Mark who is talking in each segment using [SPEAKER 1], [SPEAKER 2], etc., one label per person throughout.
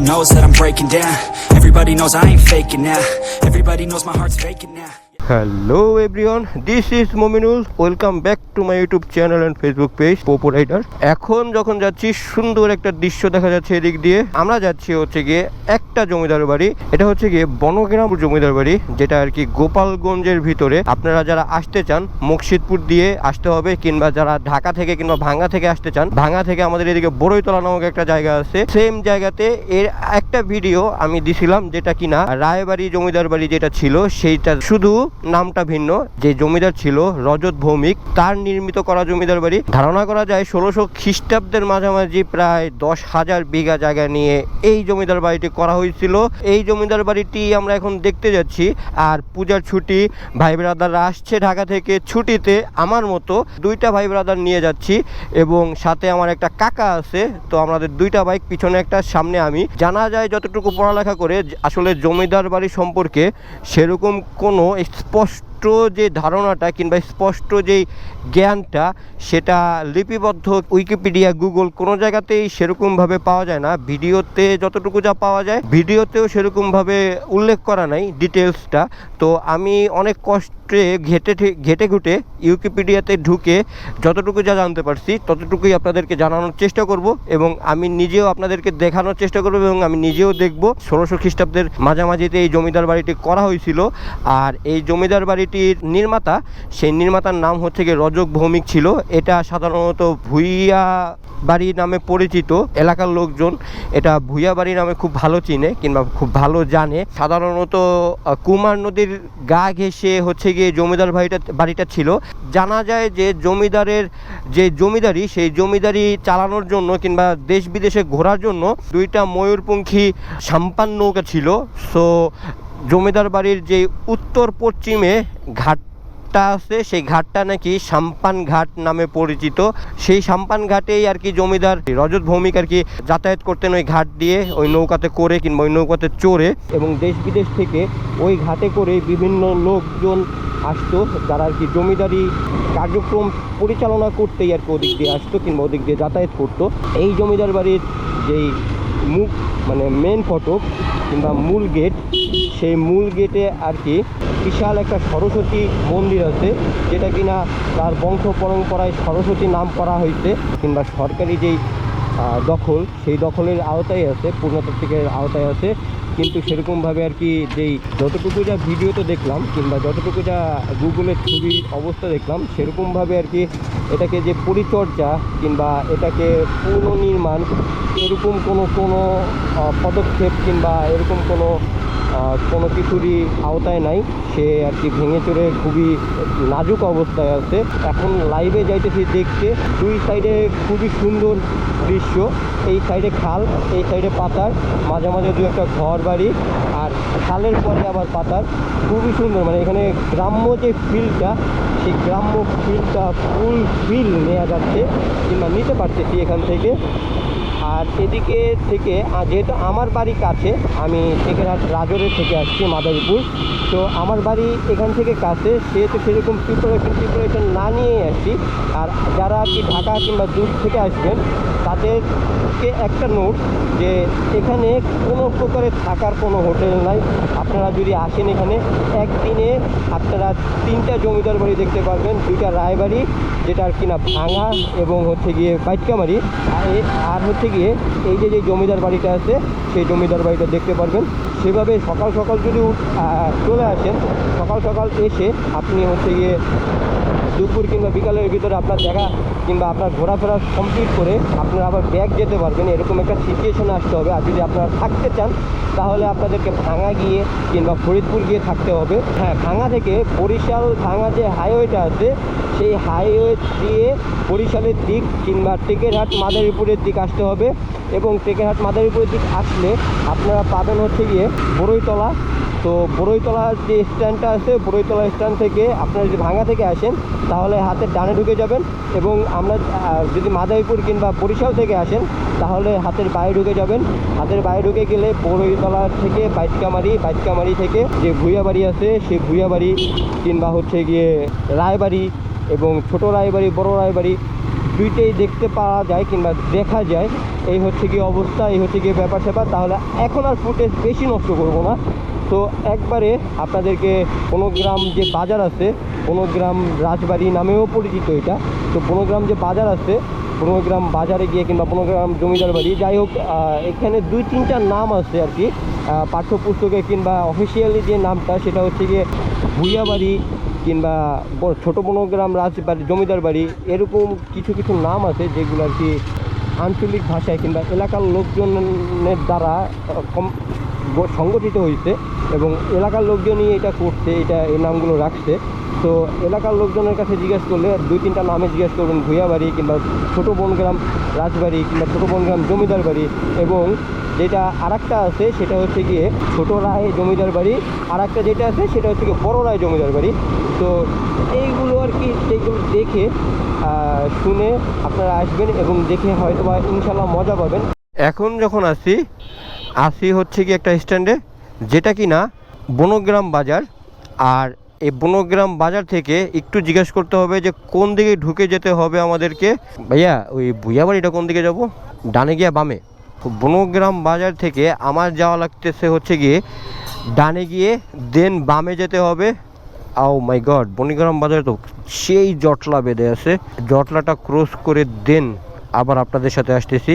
[SPEAKER 1] Knows that I'm breaking down. Everybody knows I ain't faking now. Everybody knows my heart's vacant now.
[SPEAKER 2] Hello everyone this is Mominul welcome back to my YouTube channel and Facebook page Popo rider এখন যখন যাচ্ছি, সুন্দর একটা দৃশ্য দেখা যাচ্ছে এদিক দিয়ে। আমরা যাচ্ছি হচ্ছে গিয়ে একটা জমিদার বাড়ি। এটা হচ্ছে গিয়ে বনগ্রাম জমিদার বাড়ি, যেটা আর কি গোপালগঞ্জের ভিতরে। আপনারা যারা আসতে চান মুর্শিদপুর দিয়ে আসতে হবে, কিংবা যারা ঢাকা থেকে কিংবা ভাঙ্গা থেকে আসতে চান, ভাঙ্গা থেকে আমাদের এদিকে বড়ইতলা নামক একটা জায়গা আছে। সেম জায়গাতে এর একটা ভিডিও আমি দিছিলাম, যেটা কিনা রায়বাড়ি জমিদার বাড়ি যেটা ছিল, সেইটা শুধু নামটা ভিন্ন। যে জমিদার ছিল রজত ভৌমিক, তার নির্মিত করা জমিদার বাড়ি, ধারণা করা যায় ষোলোশো খ্রিস্টাব্দের মাঝামাঝি প্রায় দশ হাজার বিঘা জায়গা নিয়ে এই জমিদার বাড়িটি করা হয়েছিল। এই জমিদার বাড়িটি আমরা এখন দেখতে যাচ্ছি। আর পূজার ছুটি, ভাই ব্রাদাররা আসছে ঢাকা থেকে ছুটিতে। আমার মতো দুইটা ভাই ব্রাদার নিয়ে যাচ্ছি এবং সাথে আমার একটা কাকা আছে। তো আমাদের দুইটা বাইক পিছনে একটা, সামনে আমি। জানা যায় যতটুকু পড়ালেখা করে, আসলে জমিদার বাড়ি সম্পর্কে সেরকম কোনো pós স্পষ্ট যে ধারণাটা কিংবা স্পষ্ট যেই জ্ঞানটা, সেটা লিপিবদ্ধ উইকিপিডিয়া, গুগল কোনো জায়গাতেই সেরকমভাবে পাওয়া যায় না। ভিডিওতে যতটুকু যা পাওয়া যায়, ভিডিওতেও সেরকমভাবে উল্লেখ করা নাই ডিটেলসটা তো আমি অনেক কষ্টে ঘেটে ঘেটে ঘুটে ইউকিপিডিয়াতে ঢুকে যতটুকু যা জানতে পারছি, ততটুকুই আপনাদেরকে জানানোর চেষ্টা করব এবং আমি নিজেও আপনাদেরকে দেখানোর চেষ্টা করব এবং আমি নিজেও দেখব। ষোলোশো খ্রিস্টাব্দের মাঝামাঝিতে এই জমিদার বাড়িটি করা হয়েছিল। আর এই জমিদার বাড়িটির নির্মাতা। সেই নির্মাতার নাম হচ্ছে গিয়ে রজক ভৌমিক ছিল। এটা সাধারণত ভুইয়া বাড়ি নামে পরিচিত এলাকার লোকজন। এটা ভুইয়া বাড়ি নামে খুব ভালো চিনে কিংবা খুব ভালো জানে। সাধারণত কুমার নদীর গা ঘেঁষে হচ্ছে গিয়ে জমিদার বাড়িটা বাড়িটা ছিল। জানা যায় যে জমিদারের, যে জমিদারি, সেই জমিদারি চালানোর জন্য কিংবা দেশ বিদেশে ঘোরার জন্য দুইটা ময়ূরপঙ্খী সাম্পান নৌকা ছিল। সো জমিদার বাড়ির যে উত্তর পশ্চিমে ঘাটটা আছে, সেই ঘাটটা নাকি সাম্পান ঘাট নামে পরিচিত। সেই সাম্পান ঘাটেই আর কি জমিদার রজত ভৌমিক আর কি যাতায়াত করতেন ওই ঘাট দিয়ে, ওই নৌকাতে করে কিংবা ওই নৌকাতে চড়ে এবং দেশ বিদেশ থেকে ওই ঘাটে করে বিভিন্ন লোকজন আসতো, যারা আর কি জমিদারি কার্যক্রম পরিচালনা করতেই আর কি ওদিক দিয়ে আসতো কিংবা ওদিক দিয়ে যাতায়াত করতো। এই জমিদার বাড়ির যেই মুখ মানে মেন ফটক কিংবা মূল গেট সেই মূল গেটে আর কি বিশাল একটা সরস্বতী মন্দির আছে, যেটা কিনা তার বংশ পরম্পরায় সরস্বতী নাম করা হয়েছে, কিংবা সরকারি যেই দখল, সেই দখলের আওতায় আছে, পূর্ণতাত্ত্বিকের আওতায় আছে। কিন্তু সেরকমভাবে আর কি যেই যতটুকু যা ভিডিওতে দেখলাম, কিংবা যতটুকু যা গুগলের ছবি অবস্থা দেখলাম, সেরকমভাবে আর কি এটাকে যে পরিচর্যা, কিংবা এটাকে পুনর্নির্মাণ, এরকম কোনো কোনো পদক্ষেপ, কিংবা এরকম কোনো কোনো কিছুরই আওতায় নাই। সে আর কি ভেঙে চড়ে খুবই নাজুক অবস্থায় আছে। এখন লাইভে যাইতেছি দেখতে। দুই সাইডে খুবই সুন্দর দৃশ্য। এই সাইডে খাল, এই সাইডে পাতার। মাঝে মাঝে দু একটা ঘর বাড়ি আর খালের পরে আবার পাতার। খুবই সুন্দর। মানে এখানে গ্রাম্য যে ফিলটা সেই গ্রাম্য ফিলটা ফুল ফিল নেওয়া যাচ্ছে। কিংবা নিতে পারতেছি এখান থেকে। আর এদিকে থেকে যেহেতু আমার বাড়ি কাছে, আমি টেকেরহাট রাজরের থেকে আসছি, মাদারীপুর। তো আমার বাড়ি এখান থেকে কাছে, সেহেতু সেরকম প্রিপারেশন প্রিপারেশন না নিয়েই আসছি। আর যারা কি ঢাকা কিংবা দূর থেকে আসবেন, তাদেরকে একটা নোট যে এখানে কোনো প্রকারের থাকার কোনো হোটেল নাই। আপনারা যদি আসেন এখানে, একদিনে আপনারা তিনটা জমিদার বাড়ি দেখতে পারবেন, দুইটা রায়বাড়ি, যেটা আর কিনা ভাঙা এবং হচ্ছে গিয়ে বাইটকামারি। আর হচ্ছে গিয়ে এই যে যে জমিদার বাড়িটা আছে সেই জমিদার বাড়িটা দেখতে পারবেন। সেভাবে সকাল সকাল যদি চলে আসেন, সকাল সকাল এসে আপনি হচ্ছে গিয়ে দুপুর কিংবা বিকালের ভিতরে আপনার দেখা কিংবা আপনার ঘোরাফেরা কমপ্লিট করে আপনারা আবার ব্যাগ যেতে পারবেন, এরকম একটা সিচুয়েশনে আসতে হবে। আর যদি আপনারা থাকতে চান, তাহলে আপনাদেরকে ভাঙা গিয়ে কিংবা ফরিদপুর গিয়ে থাকতে হবে। হ্যাঁ ভাঙা থেকে বরিশাল ভাঙা যে হাইওয়েটা আছে, সেই হাইওয়ে দিয়ে বরিশালের দিক কিংবা টেকেরহাট মাদারীপুরের দিক আসতে হবে। এবং টেকেরহাট মাদারীপুরের দিক আসলে আপনারা পাবেন হচ্ছে গিয়ে বড়ইতলা। তো বড়ইতলার যে স্ট্যান্ডটা আছে, বড়ইতলা স্ট্যান্ড থেকে আপনারা যদি ভাঙা থেকে আসেন, তাহলে হাতের ডানে ঢুকে যাবেন এবং আমরা যদি মাদারীপুর কিংবা বরিশাল থেকে আসেন, তাহলে হাতের বাইরে ঢুকে যাবেন। হাতের বাইরে ঢুকে গেলে বড়ইতলা থেকে বাইটকামারি বাইটকামারি থেকে যে ভুইয়াবাড়ি আছে, সেই ভুইয়াবাড়ি কিংবা হচ্ছে গিয়ে রায়বাড়ি এবং ছোট রায়বাড়ি, বড় রায়বাড়ি দুইটাই দেখতে পাওয়া যায় কিংবা দেখা যায়। এই হচ্ছে কি অবস্থা, এই হচ্ছে কি ব্যাপার স্যাপার। তাহলে এখন আর ফুটেজ বেশি নষ্ট করব না। তো একবারে আপনাদেরকে কোনো গ্রাম যে বাজার আছে কোনো গ্রাম রাজবাড়ি নামেও পরিচিত এটা। তো কোনো গ্রাম যে বাজার আছে কোনো গ্রাম বাজারে গিয়ে কিংবা কোনো গ্রাম জমিদার বাড়ি, যাই হোক এখানে দুই, তিনটা নাম আছে আর কি। পাঠ্যপুস্তকে কিংবা অফিসিয়ালি যে নামটা, সেটা হচ্ছে গিয়ে ভুইয়া বাড়ি কিংবা ছোট কোনো গ্রাম রাজবাড়ি, জমিদার বাড়ি, এরকম কিছু কিছু নাম আছে যেগুলো আর কি আঞ্চলিক ভাষায় কিংবা এলাকার লোকজনের দ্বারা সংগঠিত হয়েছে এবং এলাকার লোকজনই এটা করছে, এটা এই নামগুলো রাখছে। তো এলাকার লোকজনের কাছে জিজ্ঞেস করলে দুই তিনটা নামে জিজ্ঞেস করবেন, ভুইয়া বাড়ি কিংবা ছোটো বনগ্রাম, রাজবাড়ি কিংবা ছোটো বনগ্রাম, জমিদার বাড়ি এবং যেটা আরেকটা আছে, সেটা হচ্ছে গিয়ে ছোটো রায় জমিদার বাড়ি। আর একটা যেটা আছে, সেটা হচ্ছে গিয়ে বড় রায় জমিদার বাড়ি। তো এইগুলো আর কি সেইগুলো দেখে শুনে আপনারা আসবেন এবং দেখে হয়তো বা ইনশাল্লাহ মজা পাবেন। এখন যখন আসি আসি হচ্ছে কি একটা স্ট্যান্ডে, যেটা কি না বনগ্রাম বাজার। আর এই বনগ্রাম বাজার থেকে একটু জিজ্ঞেস করতে হবে যে কোন দিকে ঢুকে যেতে হবে আমাদেরকে। ভাইয়া, ওই ভুইয়া বাড়িটা কোন দিকে যাব? ডানে গিয়া বামে। বনগ্রাম বাজার থেকে আমার যাওয়া লাগতেছে হচ্ছে গিয়ে ডানে গিয়ে দেন বামে যেতে হবে। আও মাই গড বনিগ্রাম বাজারে তো সেই জটলা বেঁধে আছে। জটলাটা ক্রস করে দেন আবার আপনাদের সাথে আসতেছি।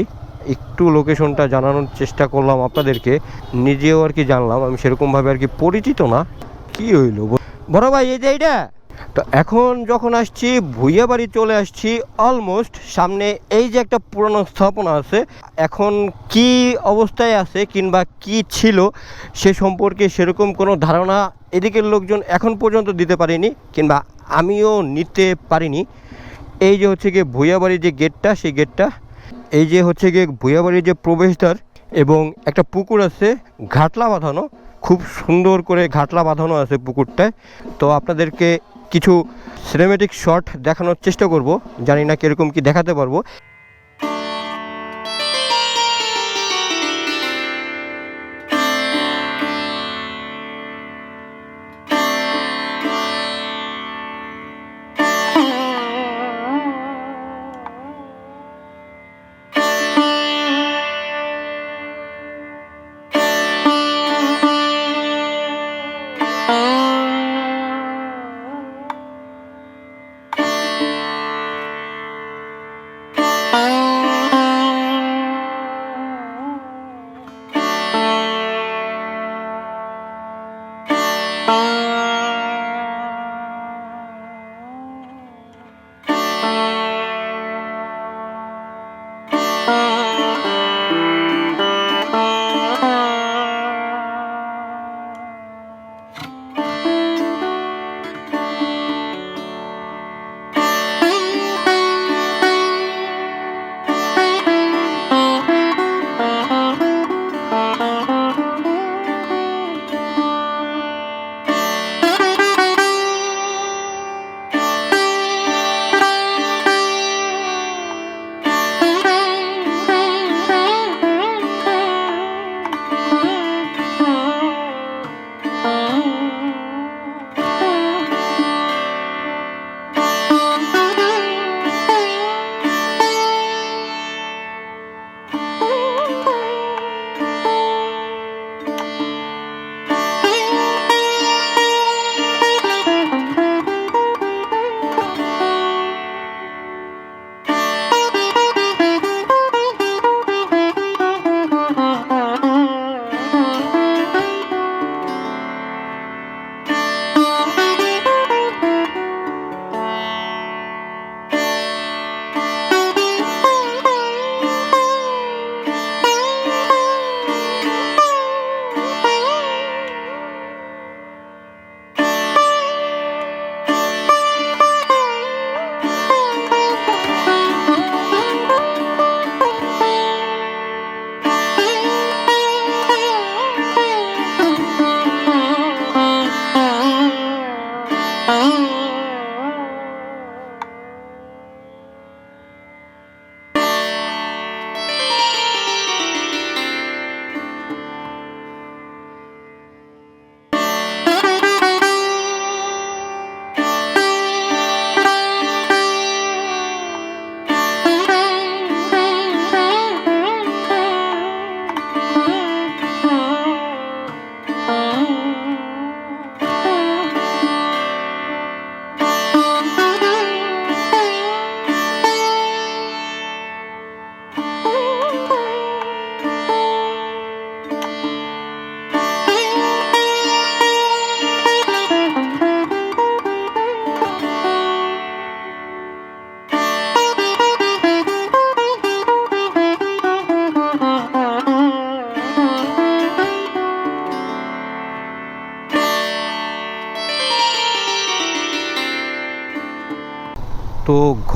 [SPEAKER 2] একটু লোকেশনটা জানানোর চেষ্টা করলাম আপনাদেরকে। নিজেও আর কি জানলাম, আমি সেরকমভাবে আর কি পরিচিত না। কি হইল? বড় ভাই, এই যে এইটা? তো এখন যখন আসছি, ভুইয়া বাড়ি চলে আসছি অলমোস্ট সামনে এই যে একটা পুরনো স্থাপনা আছে, এখন কি অবস্থায় আছে কিংবা কি ছিল সে সম্পর্কে সেরকম কোনো ধারণা এদিকের লোকজন এখন পর্যন্ত দিতে পারেনি কিংবা আমিও নিতে পারিনি। এই যে হচ্ছে গিয়ে ভুইয়াবাড়ির যে গেটটা, সেই গেটটা, এই যে হচ্ছে গিয়ে ভুইয়াবাড়ির যে প্রবেশদ্বার এবং একটা পুকুর আছে, ঘাটলা বাঁধানো, খুব সুন্দর করে ঘাটলা বাঁধানো আছে পুকুরটায়। তো আপনাদেরকে কিছু সিনেমেটিক শট দেখানোর চেষ্টা করব। জানি না কীরকম কি দেখাতে পারব।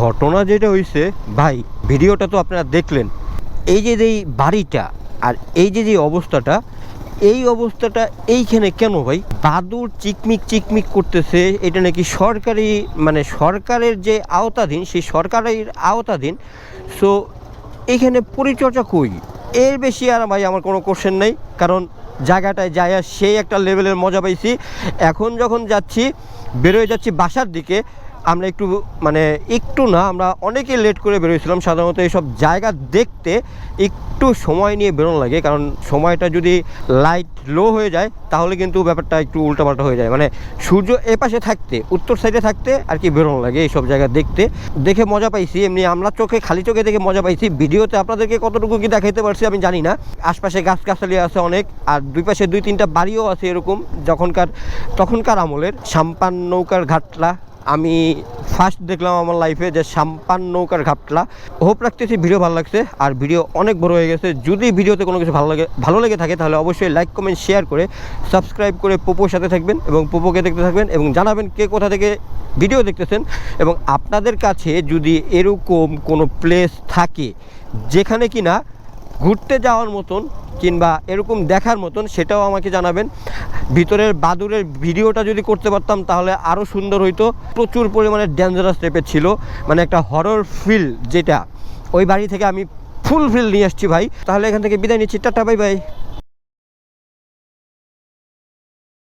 [SPEAKER 2] ঘটনা যেটা হয়েছে ভাই, ভিডিওটা তো আপনারা দেখলেন। এই যে এই বাড়িটা আর এই যে যে অবস্থাটা, এই অবস্থাটা এইখানে কেন ভাই? বাদুর চিকমিক চিকমিক করতেছে, এটা নাকি সরকারি মানে সরকারের যে আওতাধীন, সেই সরকারের আওতাধীন। সো এইখানে পরিচর্যা কই? এর বেশি আর ভাই আমার কোনো কোশ্চেন নেই, কারণ জায়গাটায় যায় সেই একটা লেভেলের মজা পাইছি। এখন যখন যাচ্ছি বেরোয় যাচ্ছি বাসার দিকে আমরা একটু মানে একটু না, আমরা অনেকে লেট করে বেরোয়েছিলাম সাধারণত এইসব জায়গা দেখতে একটু সময় নিয়ে বেরোনো লাগে, কারণ সময়টা যদি লাইট লো হয়ে যায়, তাহলে কিন্তু ব্যাপারটা একটু উল্টাপাল্টা হয়ে যায়। মানে সূর্য এপাশে থাকতে, উত্তর সাইডে থাকতে আর কি বেরোনো লাগে এইসব জায়গা দেখতে। দেখে মজা পাইছি, এমনি আমরা চোখে, খালি চোখে দেখে মজা পাইছি। ভিডিওতে আপনাদেরকে কতটুকু কি দেখাইতে পারছি আমি জানি না। আশপাশে গাছগাছালি আছে অনেক, আর দুই পাশে দুই তিনটা বাড়িও আছে এরকম যখনকার, তখনকার আমলের। সাম্পান নৌকার ঘাটলা আমি ফার্স্ট দেখলাম আমার লাইফে যে সাম্পান নৌকার ঘাটলা হোপ রাখতেছি ভিডিও ভালো লাগছে, আর ভিডিও অনেক বড় হয়ে গেছে। যদি ভিডিওতে কোনো কিছু ভালো লাগে, ভালো লেগে থাকে, তাহলে অবশ্যই লাইক কমেন্ট শেয়ার করে সাবস্ক্রাইব করে পোপোর সাথে থাকবেন এবং পোপোকে দেখতে থাকবেন এবং জানাবেন কে কোথা থেকে ভিডিও দেখতেছেন। এবং আপনাদের কাছে যদি এরকম কোনো প্লেস থাকে যেখানে কিনা ঘুরতে যাওয়ার মতন কিংবা এরকম দেখার মতন সেটাও আমাকে জানাবেন। ভিতরের বাদুরের ভিডিওটা যদি করতে পারতাম তাহলে আরও সুন্দর হইতো। প্রচুর পরিমাণে ডেঞ্জারাস টাইপের ছিল। মানে একটা হরর ফিল যেটা। ওই বাড়ি থেকে আমি ফুল ফিল নিয়ে আসছি ভাই। তাহলে এখান থেকে বিদায় নিচ্ছি। Tata bye bye